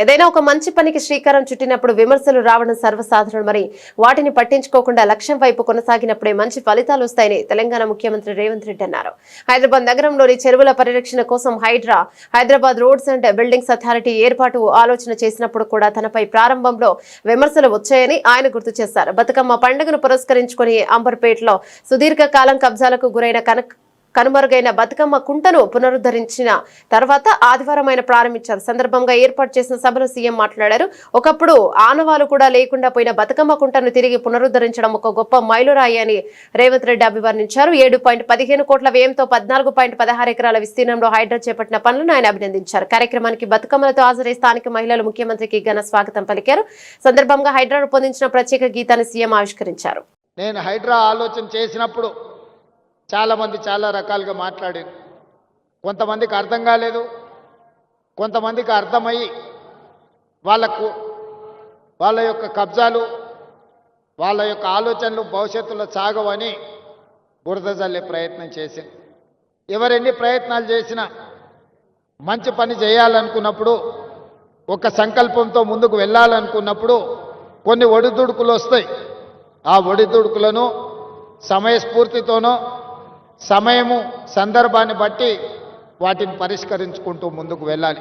ఏదైనా ఒక మంచి పనికి శ్రీకారం చుట్టినప్పుడు విమర్శలు రావడం సర్వసాధారణమని వాటిని పట్టించుకోకుండా లక్ష్యం వైపు కొనసాగినప్పుడే మంచి ఫలితాలు వస్తాయని తెలంగాణ ముఖ్యమంత్రి రేవంత్ రెడ్డి అన్నారు. హైదరాబాద్ నగరంలోని చెరువుల పరిరక్షణ కోసం HYDRAA Hyderabad roads and buildings authority ఏర్పాటు ఆలోచన చేసినప్పుడు కూడా తనపై ప్రారంభంలో విమర్శలు వచ్చాయని ఆయన గుర్తు చేశారు. బతుకమ్మ పండుగను పురస్కరించుకుని అంబర్పేటలో సుదీర్ఘ కాలం కబ్జాలకు గురైన కనక కనుమరుగైన బతుకమ్మ కుంటను పునరుద్ధరించిన తర్వాత ఆదివారం ఆయన ప్రారంభించారు. సందర్భంగా ఏర్పాటు చేసిన సభలో సీఎం మాట్లాడారు. ఒకప్పుడు ఆనవాలు కూడా లేకుండా పోయిన బతుకమ్మ కుంటను తిరిగి పునరుద్ధరించడం ఒక గొప్ప మైలురాయి అని రేవంత్ రెడ్డి అభివర్ణించారు. ఏడు పాయింట్ పదిహేను కోట్ల వ్యయంతో పద్నాలుగు పాయింట్ పదహారు ఎకరాల విస్తీర్ణంలో హైడ్రా చేపట్టిన పనులను ఆయన అభినందించారు. కార్యక్రమానికి బతుకమ్మలతో హాజరై స్థానిక మహిళలు ముఖ్యమంత్రికి ఘన స్వాగతం పలికారు. సందర్భంగా హైడ్రా రూపొందించిన ప్రత్యేక గీతాన్ని సీఎం ఆవిష్కరించారు. నేను హైడ్రా ఆలోచన చేసినప్పుడు చాలామంది చాలా రకాలుగా మాట్లాడారు. కొంతమందికి అర్థం కాలేదు. కొంతమందికి అర్థమయ్యి వాళ్ళకు వాళ్ళ యొక్క కబ్జాలు వాళ్ళ యొక్క ఆలోచనలు భవిష్యత్తులో సాగవని బురద జల్లే ప్రయత్నం చేసింది ఎవరెన్ని ప్రయత్నాలు చేసినా మంచి పని చేయాలనుకున్నప్పుడు ఒక సంకల్పంతో ముందుకు వెళ్ళాలనుకున్నప్పుడు కొన్ని ఒడిదుడుకులు వస్తాయి. ఆ ఒడిదుడుకులను సమయస్ఫూర్తితోనో సమయము సందర్భాన్ని బట్టి వాటిని పరిష్కరించుకుంటూ ముందుకు వెళ్ళాలి.